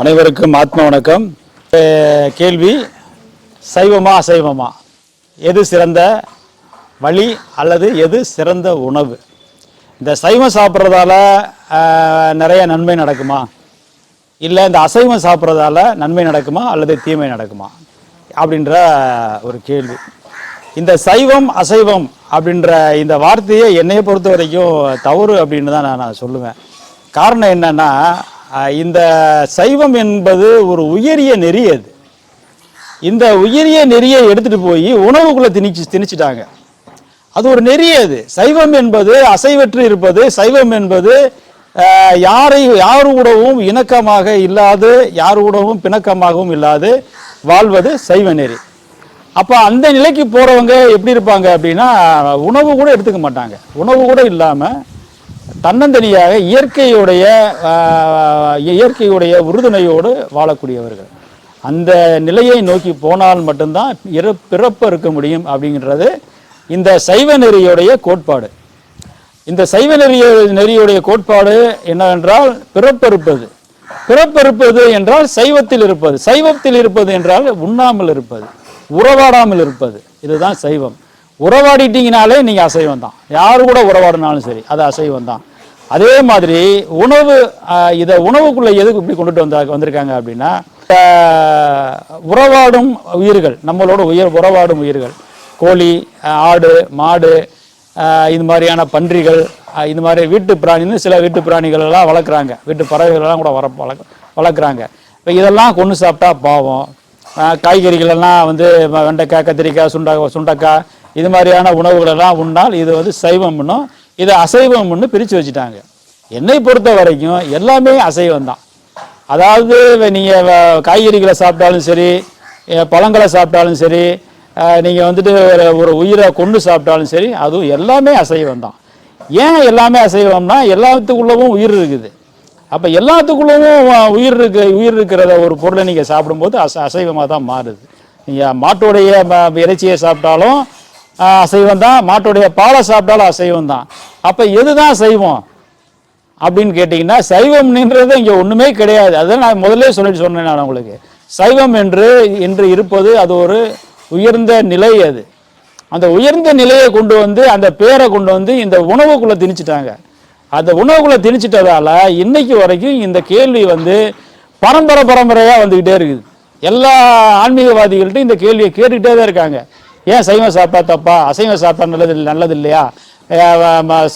அனைவருக்கும் ஆத்ம வணக்கம். கேள்வி சைவமா அசைவமா? எது சிறந்த வழி அல்லது எது சிறந்த உணவு? இந்த சைவம் சாப்பிட்றதால நிறைய நன்மை நடக்குமா? இல்லை இந்த அசைவம் சாப்பிட்றதால நன்மை நடக்குமா? அல்லது தீமை நடக்குமா? அப்படின்ற ஒரு கேள்வி. இந்த சைவம் அசைவம் அப்படின்ற இந்த வார்த்தையை என்னையை பொறுத்த வரைக்கும் தவறு அப்படின்னு தான் நான் நான் சொல்லுவேன். காரணம் என்னென்னா இந்த சைவம் என்பது ஒரு உயரிய நெறி அது. இந்த உயரிய நெறியை எடுத்துட்டு போய் உணவுக்குள்ளே திணிச்சு திணிச்சிட்டாங்க. அது ஒரு நெறி அது. சைவம் என்பது அசைவற்று இருப்பது சைவம் என்பது யாரை யாரு கூடவும் இணக்கமாக இல்லாது யாரு கூடவும் பிணக்கமாகவும் இல்லாது வாழ்வது சைவ நெறி. அப்போ அந்த நிலைக்கு போகிறவங்க எப்படி இருப்பாங்க அப்படின்னா உணவு கூட எடுத்துக்க மாட்டாங்க. உணவு கூட இல்லாமல் தன்னந்தனியாக இயற்கையுடைய இயற்கையுடைய உறுதுணையோடு வாழக்கூடியவர்கள். அந்த நிலையை நோக்கி போனால் மட்டும்தான் இரு பிறப்பு இருக்க முடியும் அப்படிங்கிறது இந்த சைவ நெறியுடைய கோட்பாடு. இந்த சைவ நெறிய நெறியுடைய கோட்பாடு என்னவென்றால் பிறப்பறுப்பது. பிறப்பறுப்பது என்றால் சைவத்தில் இருப்பது. சைவத்தில் இருப்பது என்றால் உண்ணாமல் இருப்பது. உறவாடாமல் இருப்பது. இதுதான் சைவம். உறவாடிட்டீங்கனாலே நீங்கள் அசைவம் தான் யாரு கூட உறவாடினாலும் சரி அது அசைவம் தான் அதே மாதிரி உணவு இதை உணவுக்குள்ளே எதுக்கு இப்படி கொண்டுட்டு வந்தா வந்திருக்காங்க அப்படின்னா உறவாடும் உயிர்கள் நம்மளோட உயிர் உறவாடும் உயிர்கள். கோழி ஆடு மாடு இது மாதிரியான பன்றிகள் இது மாதிரி வீட்டு பிராணின்னு சில வீட்டு பிராணிகள் எல்லாம் வளர்க்குறாங்க. வீட்டு பறவைகளெல்லாம் கூட வர வளர்க்க வளர்க்குறாங்க. இப்போ இதெல்லாம் கொண்டு சாப்பிட்டா பாவம். காய்கறிகளெல்லாம் காய்கறிகள் எல்லாம் வந்து வெண்டைக்காய் கத்திரிக்காய் சுண்டா சுண்டக்காய் இது மாதிரியான உணவுகளெல்லாம் உண்டால் உண்ணால் இது வந்து சைவம்னும் இதை அசைவம்னு பிரித்து வச்சுட்டாங்க. என்னை பொறுத்த வரைக்கும் எல்லாமே அசைவம் தான் அதாவது நீங்கள் வ- காய்கறிகளை சாப்பிட்டாலும் சரி பழங்களை சாப்பிட்டாலும் சரி நீங்கள் வந்துட்டு ஒரு ஒரு உயிரை கொண்டு சாப்பிட்டாலும் சரி அதுவும் எல்லாமே அசைவம் தான் ஏன் எல்லாமே அசைவம்னா எல்லாத்துக்குள்ளவும் உயிர் இருக்குது. அப்போ எல்லாத்துக்குள்ளவும் உயிர் இருக்கு உயிர் இருக்கிறத ஒரு பொருளை நீங்கள் சாப்பிடும்போது அச அசைவமாக தான் மாறுது. நீங்கள் மாட்டுடைய ம- இறைச்சியை சாப்பிட்டாலும் அசைவம் தான் மாட்டுடைய பாலை சாப்பிட்டாலும் அசைவம் தான் அப்ப எதுதான் சைவம் அப்படின்னு கேட்டிங்கன்னா சைவம்ன்றது இங்கே ஒன்றுமே கிடையாது. அதுதான் நான் முதல்ல சொல்லிட்டு சொன்னேன் நான் உங்களுக்கு. சைவம் என்று என்று இருப்பது அது ஒரு உயர்ந்த நிலை அது. அந்த உயர்ந்த நிலையை கொண்டு வந்து அந்த பேரை கொண்டு வந்து இந்த உணவுக்குள்ளே திணிச்சிட்டாங்க. அந்த உணவுக்குள்ளே திணிச்சிட்டதால இன்னைக்கு வரைக்கும் இந்த கேள்வி வந்து பரம்பரை பரம்பரையாக வந்துக்கிட்டே இருக்குது. எல்லா ஆன்மீகவாதிகள்கிட்ட இந்த கேள்வியை கேட்டுக்கிட்டே தான் இருக்காங்க. ஏன் சைவம் சாப்பிட்டா தப்பா அசைவம் சாப்பிட்டா நல்லது இல்லை நல்லது இல்லையா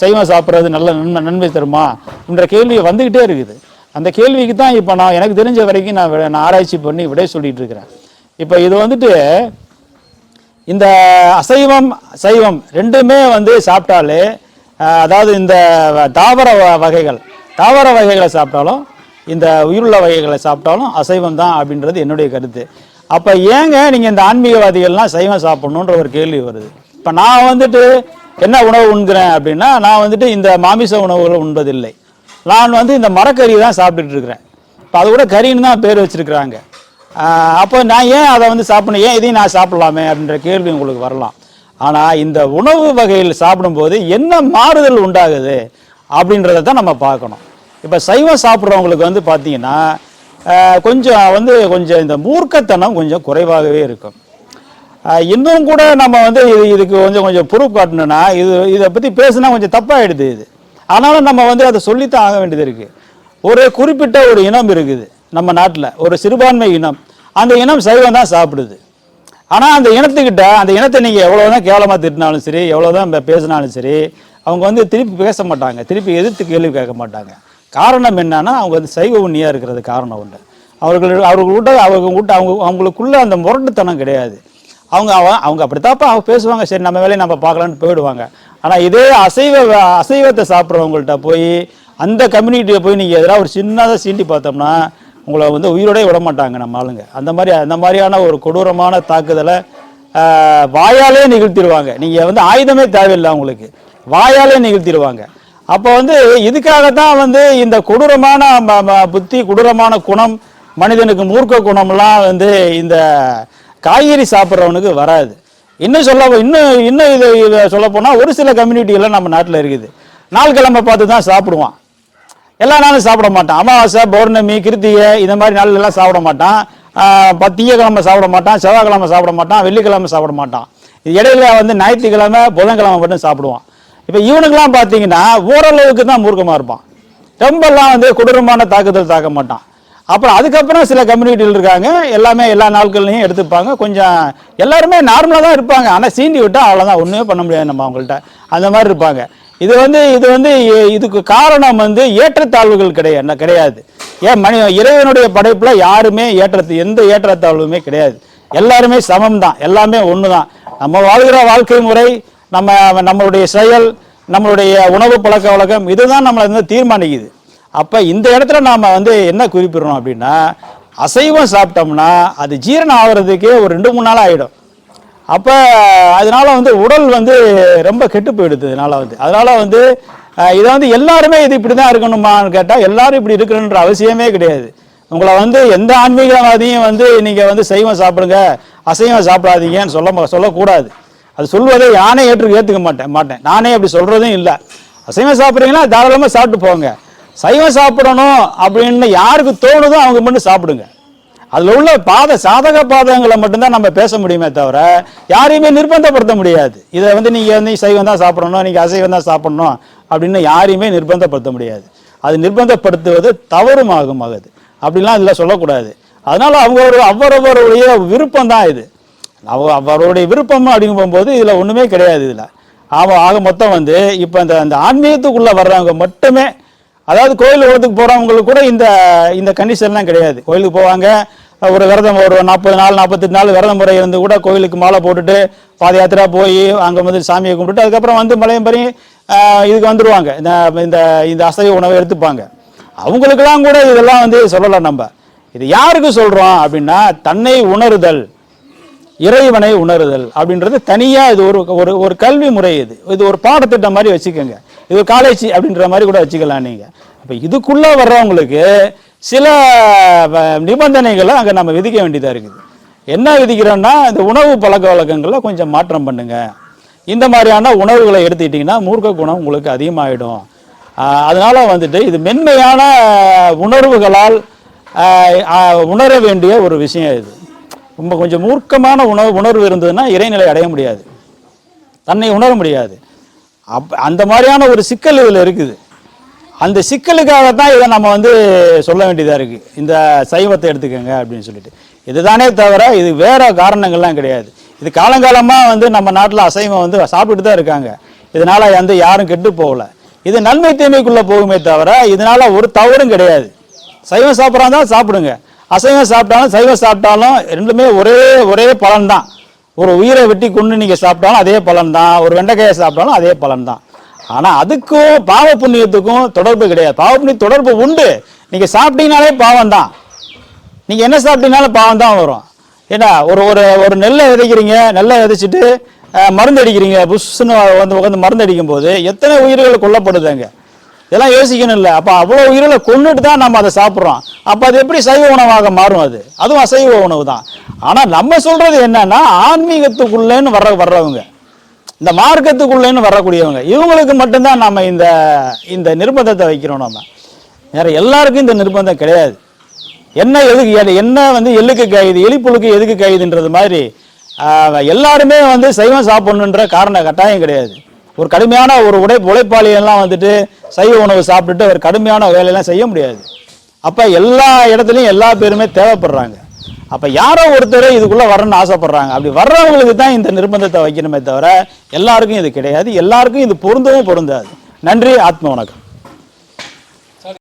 சைவம் சாப்பிட்றது நல்ல நன்மை நன்மை தருமா? என்ற கேள்வி வந்துக்கிட்டே இருக்குது. அந்த கேள்விக்கு தான் இப்போ நான் எனக்கு தெரிஞ்ச வரைக்கும் நான் நான் ஆராய்ச்சி பண்ணி விடை சொல்லிகிட்டு இருக்கிறேன். இப்போ இது வந்துட்டு இந்த அசைவம் சைவம் ரெண்டுமே வந்து சாப்பிட்டாலே அதாவது இந்த தாவர வகைகள் தாவர வகைகளை சாப்பிட்டாலும் இந்த உயிருள்ள வகைகளை சாப்பிட்டாலும் அசைவம் தான் அப்படின்றது என்னுடைய கருத்து. அப்போ ஏங்க நீங்கள் இந்த ஆன்மீகவாதிகள்லாம் சைவம் சாப்பிட்ணுன்ற ஒரு கேள்வி வருது. இப்போ நான் வந்துட்டு என்ன உணவு உண்கிறேன் அப்படின்னா நான் வந்துட்டு இந்த மாமிச உணவுகளை உண்பதில்லை. நான் வந்து இந்த மரக்கறி தான் சாப்பிட்டுட்டு இருக்கிறேன். இப்போ அது கூட கறின்னு தான் பேர் வச்சிருக்கிறாங்க. அப்போ நான் ஏன் அதை வந்து சாப்பிடணும்? ஏன் இதையும் நான் சாப்பிடலாமே அப்படின்ற கேள்வி உங்களுக்கு வரலாம். ஆனால் இந்த உணவு வகையில் சாப்பிடும்போது என்ன மாறுதல் உண்டாகுது அப்படின்றத தான் நம்ம பார்க்கணும். இப்போ சைவம் சாப்பிட்றவங்களுக்கு வந்து பார்த்தீங்கன்னா கொஞ்சம் வந்து கொஞ்சம் இந்த மூர்க்கத்தனம் கொஞ்சம் குறைவாகவே இருக்கும். இன்னும் கூட நம்ம வந்து இது இதுக்கு கொஞ்சம் கொஞ்சம் ப்ரூஃப் காட்டணும்னா இது இதை பற்றி பேசுனா கொஞ்சம் தப்பாகிடுது இது. ஆனாலும் நம்ம வந்து அதை சொல்லித்தான் ஆக வேண்டியது இருக்குது ஒரு குறிப்பிட்ட ஒரு இனம் இருக்குது நம்ம நாட்டில் ஒரு சிறுபான்மை இனம். அந்த இனம் சைவம் தான் சாப்பிடுது. ஆனால் அந்த இனத்துக்கிட்ட அந்த இனத்தை நீங்கள் எவ்வளோ தான் கேவலமாக திட்டினாலும் சரி எவ்வளோ தான் பேசினாலும் சரி அவங்க வந்து திருப்பி பேச மாட்டாங்க. திருப்பி எதிர்த்து கேள்வி கேட்க மாட்டாங்க. காரணம் என்னன்னா அவங்க வந்து சைவ உண்ணியாக இருக்கிறது காரணம் உண்டு. அவர்கள் அவர்கள்கிட்ட அவங்க கிட்ட அவங்க அவங்களுக்குள்ளே அந்த முரட்டுத்தனம் கிடையாது. அவங்க அவன் அவங்க அப்படித்தாப்பா அவங்க பேசுவாங்க. சரி நம்ம வேலையை நம்ம பார்க்கலான்னு போயிடுவாங்க. ஆனால் இதே அசைவ அசைவத்தை சாப்பிட்றவங்கள்ட்ட போய் அந்த கம்யூனிட்டியை போய் நீங்கள் எதிராக ஒரு சின்னதாக சீண்டி பார்த்தோம்னா உங்களை வந்து உயிரோடய விட மாட்டாங்க நம்ம ஆளுங்க. அந்த மாதிரி அந்த மாதிரியான ஒரு கொடூரமான தாக்குதலை வாயாலே நிகழ்த்திடுவாங்க. நீங்கள் வந்து ஆயுதமே தேவையில்லை அவங்களுக்கு. வாயாலே நிகழ்த்திடுவாங்க. அப்போ வந்து இதுக்காகத்தான் வந்து இந்த கொடூரமான புத்தி கொடூரமான குணம் மனிதனுக்கு மூர்க்க குணம்லாம் வந்து இந்த காய்கறி சாப்பிட்றவனுக்கு வராது. இன்னும் சொல்ல இன்னும் இன்னும் இது சொல்ல போனால் ஒரு சில கம்யூனிட்டிகள்லாம் நம்ம நாட்டில் இருக்குது. நாள் கிழமை பார்த்து தான் சாப்பிடுவான். எல்லா நாளும் சாப்பிட மாட்டான். அமாவாசை பௌர்ணமி கிருத்திகை இந்த மாதிரி நாள்லாம் சாப்பிட மாட்டான். ஆஹ் கிழமை சாப்பிட மாட்டான் செவ்வாய்க்கிழமை சாப்பிட மாட்டான் வெள்ளிக்கிழமை சாப்பிட மாட்டான். இது இடையில வந்து ஞாயிற்றுக்கிழமை புதன்கிழமை மட்டும் சாப்பிடுவான். இப்போ இவனுக்கெல்லாம் பார்த்தீங்கன்னா ஓரளவுக்கு தான் மூர்க்கமாக இருப்பான். ரொம்பலாம் வந்து கொடூரமான தாக்குதல் தாக்க மாட்டான். அப்புறம் அதுக்கப்புறம் சில கம்யூனிட்டிகள் இருக்காங்க. எல்லாமே எல்லா நாட்கள்லையும் எடுத்துப்பாங்க. கொஞ்சம் எல்லாருமே நார்மலாக தான் இருப்பாங்க. ஆனால் சீண்டி விட்டால் அவ்வளோதான் ஒன்றுமே பண்ண முடியாது நம்ம அவங்கள்ட்ட. அந்த மாதிரி இருப்பாங்க. இது வந்து இது வந்து இதுக்கு காரணம் வந்து ஏற்றத்தாழ்வுகள் கிடையாது கிடையாது. ஏன் மனி இறைவனுடைய படைப்பில் யாருமே ஏற்றத்து எந்த ஏற்றத்தாழ்வுமே கிடையாது. எல்லாருமே சமம் தான் எல்லாமே ஒன்று தான் நம்ம வாழ்கிற வாழ்க்கை முறை நம்ம நம்மளுடைய செயல் நம்மளுடைய உணவு பழக்க வழக்கம் இதுதான் நம்மளை வந்து தீர்மானிக்குது. அப்போ இந்த இடத்துல நாம் வந்து என்ன குறிப்பிடுறோம் அப்படின்னா அசைவம் சாப்பிட்டோம்னா அது ஜீரணம் ஆகுறதுக்கே ஒரு ரெண்டு மூணு நாள் ஆகிடும் அப்போ அதனால வந்து உடல் வந்து ரொம்ப கெட்டு போயிடுது இதனால வந்து. அதனால் வந்து இதை வந்து எல்லாருமே இது இப்படி தான் இருக்கணுமான்னு கேட்டால் எல்லாரும் இப்படி இருக்கணுன்ற அவசியமே கிடையாது. உங்களை வந்து எந்த ஆன்மீகவாதியும் வந்து நீங்கள் வந்து சைவம் சாப்பிடுங்க அசைவம் சாப்பிடாதீங்கன்னு சொல்ல சொல்லக்கூடாது. அது சொல்வதை யானே ஏற்று ஏற்றுக்க மாட்டேன் மாட்டேன். நானே அப்படி சொல்கிறதும் இல்லை. அசைவம் சாப்பிட்றீங்கன்னா தாராளமாக சாப்பிட்டு போங்க. சைவம் சாப்பிடணும் அப்படின்னு யாருக்கு தோணுதோ அவங்க மட்டும் சாப்பிடுங்க. அதில் உள்ள பாத சாதக பாதகங்களை மட்டும்தான் நம்ம பேச முடியுமே தவிர யாரையுமே நிர்பந்தப்படுத்த முடியாது. இதை வந்து நீங்கள் வந்து சைவம் தான் சாப்பிடணும் நீங்கள் அசைவம் தான் சாப்பிடணும் அப்படின்னு யாரையுமே நிர்பந்தப்படுத்த முடியாது. அது நிர்பந்தப்படுத்துவது தவறுமாகும் ஆகுது அப்படிலாம் இதில் சொல்லக்கூடாது. அதனால அவங்களோட அவரவருடைய விருப்பம் தான் இது. அவ அவருடைய விருப்பம் அப்படிங்கும் போகும்போது இதில் ஒன்றுமே கிடையாது இதில். ஆமாம் ஆக மொத்தம் வந்து இப்போ இந்த அந்த ஆன்மீகத்துக்குள்ளே வர்றவங்க மட்டுமே அதாவது கோயில் உலகத்துக்கு போகிறவங்களுக்கு கூட இந்த இந்த கண்டிஷன்லாம் கிடையாது. கோயிலுக்கு போவாங்க ஒரு விரதம் ஒரு நாற்பது நாள் நாற்பத்தெட்டு நாள் விரதம் முறை இருந்து கூட கோயிலுக்கு மாலை போட்டுட்டு பாத யாத்திரா போய் அங்கே வந்து சாமியை கும்பிட்டுட்டு அதுக்கப்புறம் வந்து மலையம்பரி இதுக்கு வந்துடுவாங்க இந்த இந்த இந்த அசைவ உணவை எடுத்துப்பாங்க. அவங்களுக்கெல்லாம் கூட இதெல்லாம் வந்து சொல்லலாம் நம்ம. இது யாருக்கு சொல்கிறோம் அப்படின்னா தன்னை உணருதல். இறைவனை உணருதல் அப்படின்றது தனியாக இது ஒரு ஒரு ஒரு கல்வி முறை இது. இது ஒரு பாடத்திட்டம் மாதிரி வச்சுக்கோங்க. இது ஒரு காலேஜ் அப்படின்ற மாதிரி கூட வச்சுக்கலாம் நீங்கள் அப்போ இதுக்குள்ளே வர்றவங்களுக்கு சில வ- நிபந்தனைகளை அங்கே நம்ம விதிக்க வேண்டியதாக இருக்குது. என்ன விதிக்கிறோம்னா இந்த உணவு பழக்க வழக்கங்களை கொஞ்சம் மாற்றம் பண்ணுங்கள் இந்த மாதிரியான உணவுகளை எடுத்துக்கிட்டிங்கன்னா மூர்க்க குணம் உங்களுக்கு அதிகமாகிடும் அதனால் வந்துட்டு இது மென்மையான உணர்வுகளால் உணர வேண்டிய ஒரு விஷயம் இது. ரொம்ப கொஞ்சம் மூர்க்கமான உணவு உணர்வு இருந்ததுன்னா இறைநிலை அடைய முடியாது. தன்னை உணர முடியாது. அப் அந்த மாதிரியான ஒரு சிக்கல் இதில் இருக்குது. அந்த சிக்கலுக்காக தான் இதை நம்ம வந்து சொல்ல வேண்டியதாக இருக்குது இந்த சைவத்தை எடுத்துக்கோங்க அப்படின்னு சொல்லிட்டு. இதுதானே தவிர இது வேறு காரணங்கள்லாம் கிடையாது. இது காலங்காலமாக வந்து நம்ம நாட்டில் அசைவம் வந்து சாப்பிட்டுட்டு தான் இருக்காங்க. இதனால் வந்து யாரும் கெட்டு போகலை. இது நன்மை தீமைக்குள்ளே போகுமே தவிர இதனால் ஒரு தவறும் கிடையாது. சைவம் சாப்பிட்றாங்க சாப்பிடுங்க. அசைவம் சாப்பிட்டாலும் சைவம் சாப்பிட்டாலும் ரெண்டுமே ஒரே ஒரே பலன் தான் ஒரு உயிரை வெட்டி கொண்டு நீங்கள் சாப்பிட்டாலும் அதே பலன் தான் ஒரு வெண்டைக்காயை சாப்பிட்டாலும் அதே பலன் தான் ஆனால் அதுக்கும் பாவ புண்ணியத்துக்கும் தொடர்பு கிடையாது. பாவ புண்ணிய தொடர்பு உண்டு. நீங்கள் சாப்பிட்டீங்கனாலே பாவம் தான் நீங்கள் என்ன சாப்பிட்டீங்கனாலும் பாவம் தான் வரும். ஏன்னா ஒரு ஒரு ஒரு நெல்லை விதைக்கிறீங்க நெல்லை விதைச்சிட்டு மருந்து அடிக்கிறீங்க புஷ்ஷுன்னு வந்து உட்காந்து மருந்து அடிக்கும் போது எத்தனை உயிர்கள் கொல்லப்படுதுங்க இதெல்லாம் யோசிக்கணும் இல்லை அப்போ அவ்வளோ உயிரில் கொண்டுட்டு தான் நம்ம அதை சாப்பிட்றோம். அப்போ அது எப்படி சைவ உணவாக மாறும் அது? அதுவும் அசைவ உணவு தான். ஆனால் நம்ம சொல்கிறது என்னன்னா ஆன்மீகத்துக்குள்ளேன்னு வர்ற வர்றவங்க. இந்த மார்க்கத்துக்குள்ளேன்னு வரக்கூடியவங்க. இவங்களுக்கு மட்டும்தான் நம்ம இந்த இந்த நிர்பந்தத்தை வைக்கிறோம் நம்ம வேற எல்லாருக்கும் இந்த நிர்பந்தம் கிடையாது. என்ன எதுக்கு என்ன வந்து எள்ளுக்கு கைது எலிப்புழுக்கு எதுக்கு கைதுன்றது மாதிரி எல்லாருமே வந்து சைவம் சாப்பிட்ணுன்ற காரண கட்டாயம் கிடையாது. ஒரு கடுமையான ஒரு உடை உழைப்பாளியெல்லாம் வந்துட்டு சைவ உணவு சாப்பிட்டுட்டு ஒரு கடுமையான வேலையெல்லாம் செய்ய முடியாது. அப்போ எல்லா இடத்துலையும் எல்லா பேருமே தேவைப்படுறாங்க. அப்போ யாரோ ஒருத்தர் இதுக்குள்ளே வரணும்னு ஆசைப்படுறாங்க. அப்படி வர்றவங்களுக்கு தான் இந்த நிர்பந்தத்தை வைக்கணுமே தவிர எல்லாருக்கும் இது கிடையாது. எல்லாருக்கும் இது பொருந்தவும் பொருந்தாது. நன்றி ஆத்ம வணக்கம்.